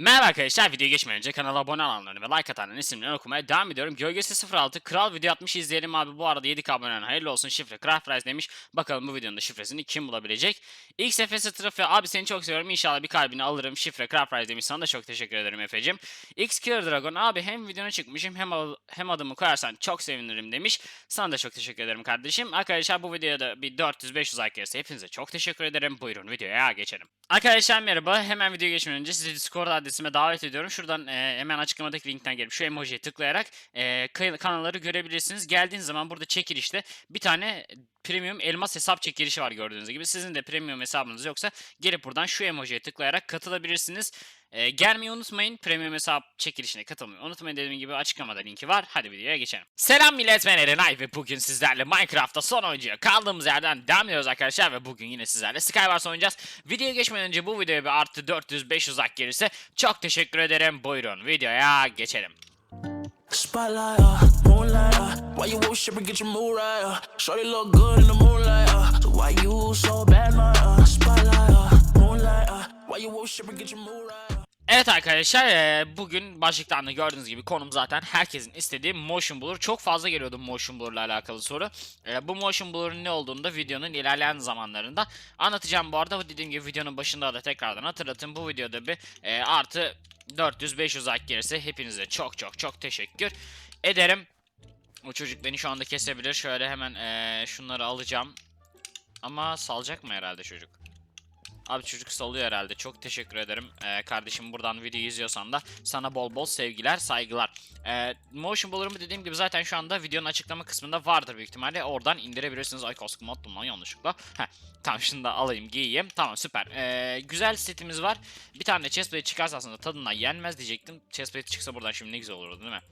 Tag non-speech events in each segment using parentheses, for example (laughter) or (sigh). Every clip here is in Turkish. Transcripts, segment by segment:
Merhaba arkadaşlar video geçmeden önce kanala abone olanların ve like atanların isimlerini okumaya devam ediyorum. Gölgesi 06 Kral video atmış izleyelim abi. Bu arada 7k abonen hayırlı olsun şifre Craft Rise demiş. Bakalım bu videonun da şifresini kim bulabilecek? İlk Efes'i Trafi abi seni çok seviyorum inşallah bir kalbini alırım. Şifre Craft Rise demiş sana da çok teşekkür ederim Efe'cim. X Killer Dragon abi hem videona çıkmışım hem, hem adımı koyarsan çok sevinirim demiş. Sana da çok teşekkür ederim kardeşim. Arkadaşlar bu videoya da bir 400-500 like gelirse hepinize çok teşekkür ederim. Buyurun videoya geçelim. Arkadaşlar merhaba. Hemen videoya geçmeden önce sizi Discord adresime davet ediyorum. Şuradan e, hemen açıklamadaki linkten gelip şu emojiye tıklayarak e, kanalları görebilirsiniz. Geldiğiniz zaman burada çekilişte bir tane premium elmas hesap çekilişi var gördüğünüz gibi. Sizin de premium hesabınız yoksa gelip buradan şu emojiye tıklayarak katılabilirsiniz. E, gelmeyi unutmayın. Premium hesap çekilişine katılmayı unutmayın. Dediğim gibi açıklamada linki var. Hadi videoya geçelim. Selam millet ben Erenay ve bugün sizlerle Minecraft'ta son oyuncuya kaldığımız yerden devam ediyoruz arkadaşlar ve bugün yine sizlerle Skywars oynayacağız. Videoya geçmeden önce bu videoya bir artı 400-500 like gelirse çok teşekkür ederim. Buyurun videoya geçelim. Uh, uh, why you worship and get your mood right, uh. Evet arkadaşlar eee, bugün başlıktan da gördüğünüz gibi konum zaten herkesin istediği motion blur. Çok fazla geliyordu motion blur ile alakalı soru. Eee, bu motion blur'un ne olduğunu da videonun ilerleyen zamanlarında anlatacağım. Bu arada dediğim gibi videonun başında da tekrardan hatırlatın. Bu videoda bir eee, artı 400-500 like gelirse hepinize çok çok çok teşekkür ederim. O çocuk beni şu anda kesebilir. Şöyle hemen şunları alacağım. Ama salacak mı herhalde çocuk? Abi çocuk salıyor herhalde. Çok teşekkür ederim. Ee, kardeşim buradan videoyu izliyorsan da sana bol bol sevgiler, saygılar. Ee, motion Blur'ımı dediğim gibi zaten şu anda videonun açıklama kısmında vardır büyük ihtimalle. Oradan indirebilirsiniz. Ay kaskımı attım yanlışlıkla. Heh, tamam şunu da alayım, giyeyim. Tamam süper. Ee, güzel setimiz var. Bir tane chestplate çıkarsa aslında tadından yenmez diyecektim. Chestplate çıksa buradan şimdi ne güzel olurdu değil mi?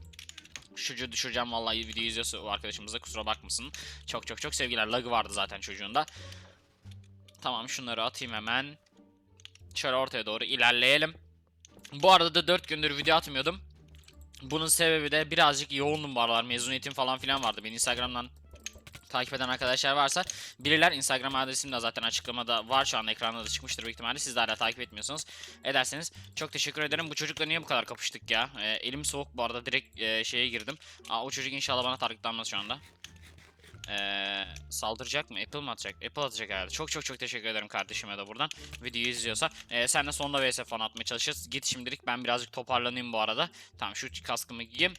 Çocuğu düşüreceğim vallahi video izliyorsa o arkadaşımız da kusura bakmasın. Çok çok çok sevgiler. Lagı vardı zaten çocuğun da. Tamam şunları atayım hemen. Şöyle ortaya doğru ilerleyelim. Bu arada da 4 gündür video atmıyordum. Bunun sebebi de birazcık yoğundum bu aralar. Mezuniyetim falan filan vardı. Beni Instagram'dan takip eden arkadaşlar varsa bilirler. Instagram adresim de zaten açıklamada var. Şu an ekranda da çıkmıştır büyük ihtimalle. Siz de hala takip etmiyorsanız ederseniz çok teşekkür ederim. Bu çocukla niye bu kadar kapıştık ya? Ee, elim soğuk bu arada. Direkt e, şeye girdim. Aa, o çocuk inşallah bana targetlanmaz şu anda. Ee, saldıracak mı? Apple mı atacak? Apple atacak herhalde. Çok çok çok teşekkür ederim kardeşime de buradan. Videoyu izliyorsa. Ee, sen de sonunda vs falan atmaya çalışırız. Git şimdilik ben birazcık toparlanayım bu arada. Tamam şu kaskımı giyeyim.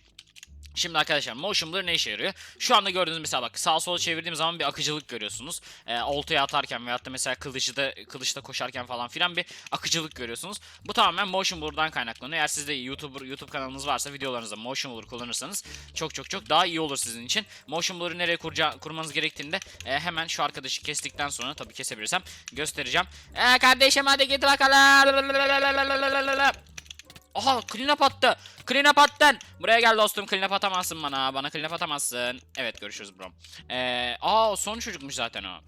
Şimdi arkadaşlar motion blur ne işe yarıyor? Şu anda gördüğünüz mesela bak sağa sola çevirdiğim zaman bir akıcılık görüyorsunuz. Ee, oltaya atarken veyahut da mesela kılıçta, kılıçta koşarken falan filan bir akıcılık görüyorsunuz. Bu tamamen motion blur'dan kaynaklanıyor. Eğer sizde YouTube, YouTube kanalınız varsa videolarınızda motion blur kullanırsanız çok çok çok daha iyi olur sizin için. Motion blur'u nereye kuraca- kurmanız gerektiğinde e, hemen şu arkadaşı kestikten sonra tabii kesebilirsem göstereceğim. Ee, kardeşim hadi git bakalım. Aha clean up attı. Clean up attın. Buraya gel dostum clean up atamazsın bana. Bana clean up atamazsın. Evet görüşürüz bro. Ee, aa son çocukmuş zaten o.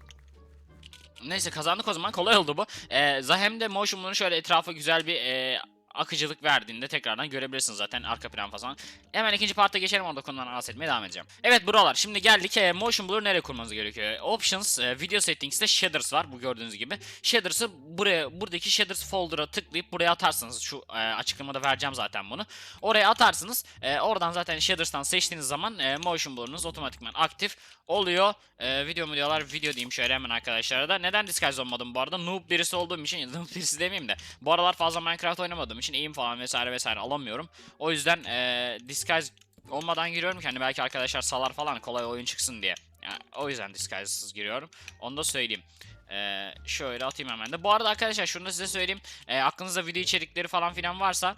Neyse kazandık o zaman kolay oldu bu. Ee, Zahem de motion blur'un şöyle etrafa güzel bir e, akıcılık verdiğinde tekrardan görebilirsiniz zaten arka plan falan. Hemen ikinci parta geçelim orada konudan bahsetmeye devam edeceğim. Evet buralar şimdi geldik e, motion blur nereye kurmanız gerekiyor? Options, e, video settings'te shaders var bu gördüğünüz gibi. Shaders'ı buraya buradaki shaders folder'a tıklayıp buraya atarsınız. Şu e, açıklamada vereceğim zaten bunu. Oraya atarsınız. E, oradan zaten shaders'tan seçtiğiniz zaman e, motion blur'unuz otomatikman aktif oluyor. E, video mu diyorlar? Video diyeyim şöyle hemen arkadaşlara da. Neden disguise olmadım bu arada? Noob birisi olduğum için, (laughs) noob birisi demeyeyim de. Bu aralar fazla Minecraft oynamadığım için aim falan vesaire vesaire alamıyorum. O yüzden e, disguise olmadan giriyorum ki hani belki arkadaşlar salar falan kolay oyun çıksın diye. Yani o yüzden disguise'sız giriyorum. Onu da söyleyeyim. Ee, şöyle atayım hemen de. Bu arada arkadaşlar şunu da size söyleyeyim. Ee, aklınızda video içerikleri falan filan varsa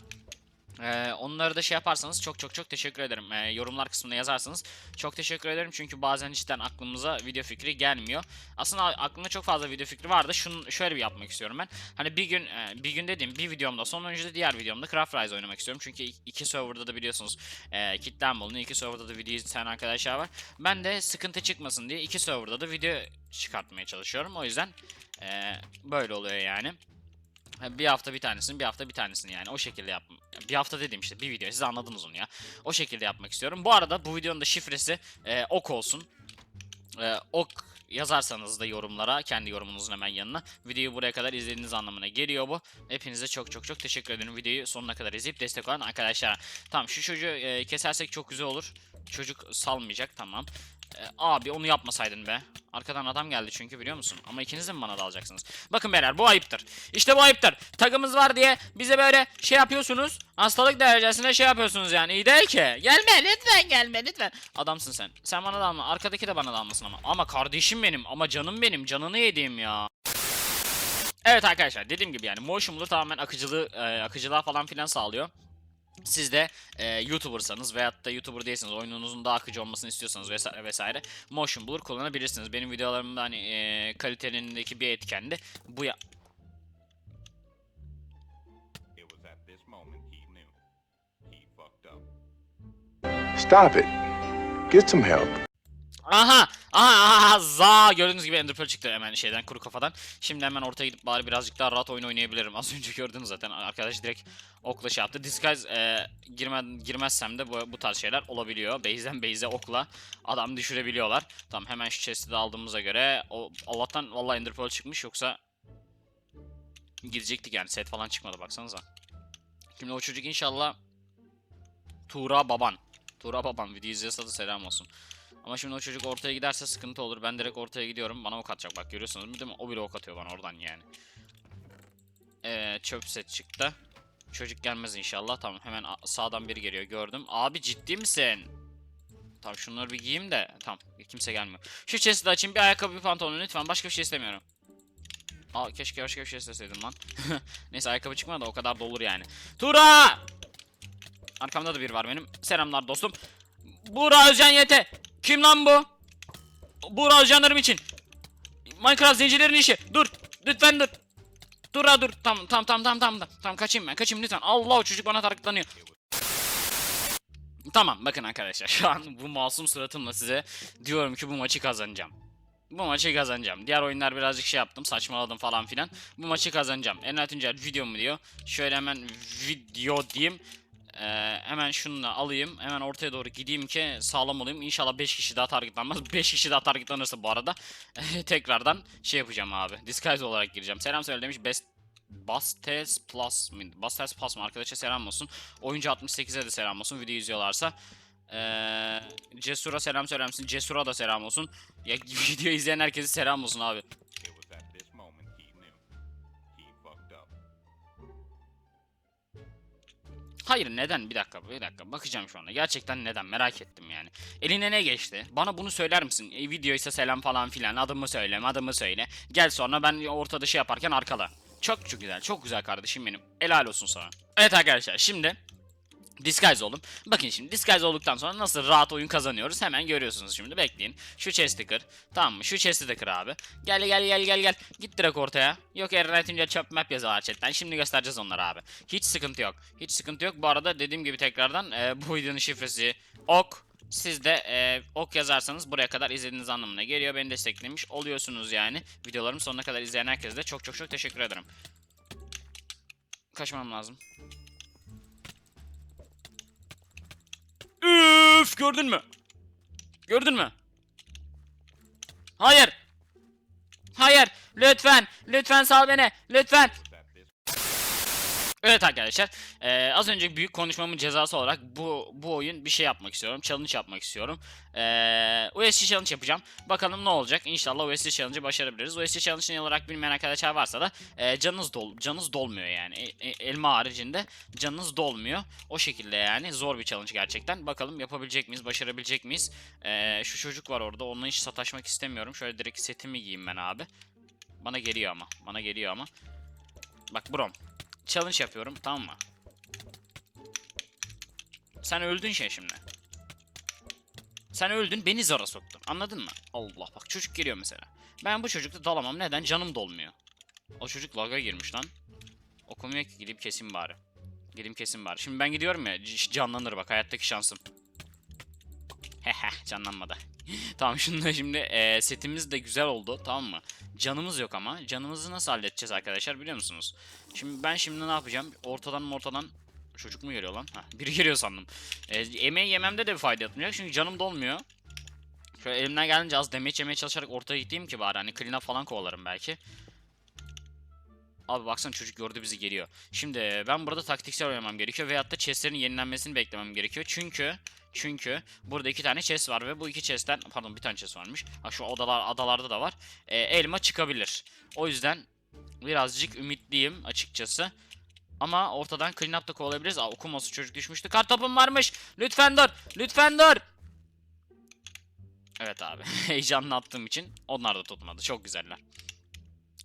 ee, onları da şey yaparsanız çok çok çok teşekkür ederim. Ee, yorumlar kısmında yazarsanız çok teşekkür ederim. Çünkü bazen cidden aklımıza video fikri gelmiyor. Aslında aklımda çok fazla video fikri vardı. Şunu şöyle bir yapmak istiyorum ben. Hani bir gün e, bir gün dediğim bir videomda son önce de diğer videomda Craft Rise oynamak istiyorum. Çünkü ik- iki serverda da biliyorsunuz e, kitlen bulunuyor. İki serverda da video izleyen arkadaşlar var. Ben de sıkıntı çıkmasın diye iki serverda da video çıkartmaya çalışıyorum. O yüzden e, böyle oluyor yani. Bir hafta bir tanesini, bir hafta bir tanesini yani o şekilde yap. Bir hafta dediğim işte bir video siz anladınız onu ya. O şekilde yapmak istiyorum. Bu arada bu videonun da şifresi e, ok olsun. E, ok yazarsanız da yorumlara kendi yorumunuzun hemen yanına videoyu buraya kadar izlediğiniz anlamına geliyor bu. Hepinize çok çok çok teşekkür ederim videoyu sonuna kadar izleyip destek olan arkadaşlara. Tamam şu çocuğu e, kesersek çok güzel olur. Çocuk salmayacak tamam. E, abi onu yapmasaydın be. Arkadan adam geldi çünkü biliyor musun? Ama ikiniz de mi bana dalacaksınız? Bakın beyler bu ayıptır. İşte bu ayıptır. Takımız var diye bize böyle şey yapıyorsunuz. Hastalık derecesinde şey yapıyorsunuz yani. İyi değil ki. Gelme lütfen gelme lütfen. Adamsın sen. Sen bana dalma. Arkadaki de bana dalmasın ama. Ama kardeşim benim. Ama canım benim. Canını yediğim ya. Evet arkadaşlar dediğim gibi yani motion blur tamamen akıcılığı, e, akıcılığa falan filan sağlıyor. Siz de e, YouTuber'sanız veyahut da YouTuber değilseniz oyununuzun daha akıcı olmasını istiyorsanız vesaire vesaire Motion Blur kullanabilirsiniz. Benim videolarımda hani e, kalitelerindeki bir etkendi. Bu ya. Stop it. Get some help. Aha! Aha! Za! Gördüğünüz gibi Ender Pearl çıktı hemen şeyden kuru kafadan. Şimdi hemen ortaya gidip bari birazcık daha rahat oyun oynayabilirim. Az önce gördünüz zaten arkadaş direkt okla şey yaptı. Disguise e, girme, girmezsem de bu, bu tarz şeyler olabiliyor. Base'den base'e okla adam düşürebiliyorlar. Tamam hemen şu chest'i de aldığımıza göre o Allah'tan vallahi Ender Pearl çıkmış yoksa gidecektik yani set falan çıkmadı baksanıza. Şimdi o çocuk inşallah Tuğra Baban. Tuğra Baban video izliyorsa da selam olsun. Ama şimdi o çocuk ortaya giderse sıkıntı olur. Ben direkt ortaya gidiyorum. Bana ok atacak. Bak görüyorsunuz değil mi? O bile ok atıyor bana oradan yani. Ee, çöp set çıktı. Çocuk gelmez inşallah. Tamam hemen sağdan biri geliyor gördüm. Abi ciddi misin? Tamam şunları bir giyeyim de. Tamam kimse gelmiyor. Şu chest'i açayım. Bir ayakkabı bir pantolon lütfen. Başka bir şey istemiyorum. Aa keşke başka bir şey isteseydim lan. (laughs) Neyse ayakkabı çıkmadı o kadar da olur yani. Tura! Arkamda da biri var benim. Selamlar dostum. Buğra Özcan Yete. Kim lan bu? Buğra Özcanlarım için. Minecraft zincirlerin işi. Dur. Lütfen dur. Dur ha dur. Tamam tamam tamam tamam tamam. Tamam kaçayım ben. Kaçayım lütfen. Allah o çocuk bana targetlanıyor. Tamam bakın arkadaşlar şu an bu masum suratımla size diyorum ki bu maçı kazanacağım. Bu maçı kazanacağım. Diğer oyunlar birazcık şey yaptım, saçmaladım falan filan. Bu maçı kazanacağım. Enel Tuncer video mu diyor. Şöyle hemen video diyeyim. Ee, hemen şunu da alayım. Hemen ortaya doğru gideyim ki sağlam olayım. İnşallah 5 kişi daha targetlanmaz. (laughs) 5 kişi daha targetlanırsa bu arada (laughs) tekrardan şey yapacağım abi. Disguise olarak gireceğim. Selam söyle demiş. Best Bastes Plus mıydı? Bastes Plus mı? Arkadaşa selam olsun. Oyuncu 68'e de selam olsun. Video izliyorlarsa. Ee, Cesur'a selam söyler misin? Cesur'a da selam olsun. Ya (laughs) video izleyen herkese selam olsun abi. Hayır neden? Bir dakika bir dakika bakacağım şu anda. Gerçekten neden merak ettim yani. Eline ne geçti? Bana bunu söyler misin? E, video selam falan filan. Adımı söyle adımı söyle. Gel sonra ben ortada şey yaparken arkala. Çok çok güzel çok güzel kardeşim benim. Helal olsun sana. Evet arkadaşlar şimdi Disguise oldum. Bakın şimdi disguise olduktan sonra nasıl rahat oyun kazanıyoruz hemen görüyorsunuz şimdi bekleyin. Şu chest'i kır. Tamam mı? Şu chest'i de abi. Gel gel gel gel gel. Git direkt ortaya. Yok Tunca çöp map yazıyorlar chatten. Şimdi göstereceğiz onları abi. Hiç sıkıntı yok. Hiç sıkıntı yok. Bu arada dediğim gibi tekrardan e, bu videonun şifresi ok. Siz de e, ok yazarsanız buraya kadar izlediğiniz anlamına geliyor. Beni desteklemiş oluyorsunuz yani. Videolarımı sonuna kadar izleyen herkese de çok çok çok teşekkür ederim. Kaçmam lazım. Üf gördün mü? Gördün mü? Hayır. Hayır. Lütfen. Lütfen sal beni. Lütfen. Evet arkadaşlar. eee, az önce büyük konuşmamın cezası olarak bu bu oyun bir şey yapmak istiyorum. Challenge yapmak istiyorum. Eee USC challenge yapacağım. Bakalım ne olacak. İnşallah USC challenge'ı başarabiliriz. USC challenge ne olarak bilmeyen arkadaşlar varsa da eee, canınız dol canınız dolmuyor yani. E- e- elma haricinde canınız dolmuyor. O şekilde yani zor bir challenge gerçekten. Bakalım yapabilecek miyiz? Başarabilecek miyiz? Eee, şu çocuk var orada. Onunla hiç sataşmak istemiyorum. Şöyle direkt setimi giyeyim ben abi. Bana geliyor ama. Bana geliyor ama. Bak brom. Challenge yapıyorum tamam mı? Sen öldün şey şimdi. Sen öldün beni zora soktun. Anladın mı? Allah bak çocuk geliyor mesela. Ben bu çocukla dalamam. Neden? Canım dolmuyor. O çocuk laga girmiş lan. Okumuyor ki gidip kesin bari. Gideyim kesin bari. Şimdi ben gidiyorum ya canlanır bak hayattaki şansım. Hehe canlanmadı. (laughs) tamam şunda şimdi eee, setimiz de güzel oldu tamam mı? Canımız yok ama. Canımızı nasıl halledeceğiz arkadaşlar biliyor musunuz? Şimdi ben şimdi ne yapacağım? Ortadan ortadan çocuk mu geliyor lan? Ha, biri geliyor sandım. E, emeği yememde de bir fayda yapmayacak çünkü canım dolmuyor. Şöyle elimden gelince az damage yemeye çalışarak ortaya gideyim ki bari hani clean falan kovalarım belki. Abi baksana çocuk gördü bizi geliyor. Şimdi ben burada taktiksel oynamam gerekiyor veyahut da chestlerin yenilenmesini beklemem gerekiyor. Çünkü çünkü burada iki tane chest var ve bu iki chestten pardon bir tane chest varmış. Ha şu odalar adalarda da var. Ee, elma çıkabilir. O yüzden birazcık ümitliyim açıkçası. Ama ortadan clean up da kovalayabiliriz. Aa okuması çocuk düşmüştü. Kartopum varmış. Lütfen dur. Lütfen dur. Evet abi. (laughs) Heyecanlı attığım için onlar da tutmadı. Çok güzeller.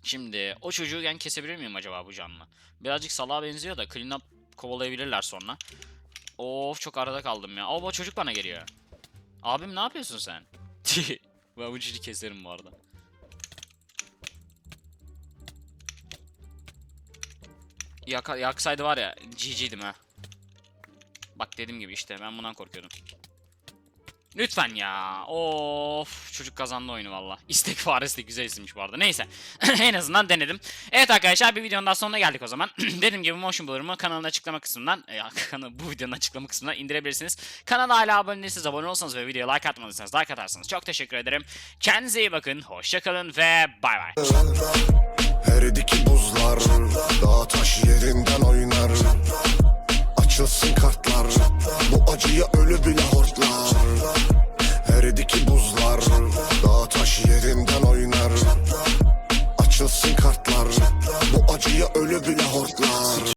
Şimdi o çocuğu ben kesebilir miyim acaba bu canlı? Birazcık salağa benziyor da clean up kovalayabilirler sonra. Of çok arada kaldım ya. Bu çocuk bana geliyor. Abim ne yapıyorsun sen? (laughs) ben bu çocuğu keserim bu arada. Yaka, yaksaydı var ya GG'dim ha. Bak dediğim gibi işte ben bundan korkuyordum. Lütfen ya. Of çocuk kazandı oyunu valla. İstek faresi de güzel isimmiş bu arada. Neyse. (laughs) en azından denedim. Evet arkadaşlar bir videonun daha sonuna geldik o zaman. (clears throat) Dediğim gibi Motion Blur'ımı kanalın açıklama kısmından e, (laughs) ya, bu videonun açıklama kısmından indirebilirsiniz. Kanala hala abone değilseniz abone olsanız ve videoya like atmadıysanız like atarsanız çok teşekkür ederim. Kendinize iyi bakın. Hoşçakalın ve bay bay. Eridiki buzlar Dağ taş yerinden oynar Açılsın kartlar Bu acıya ölü bile hortlar Dünya ölü bile hortlar.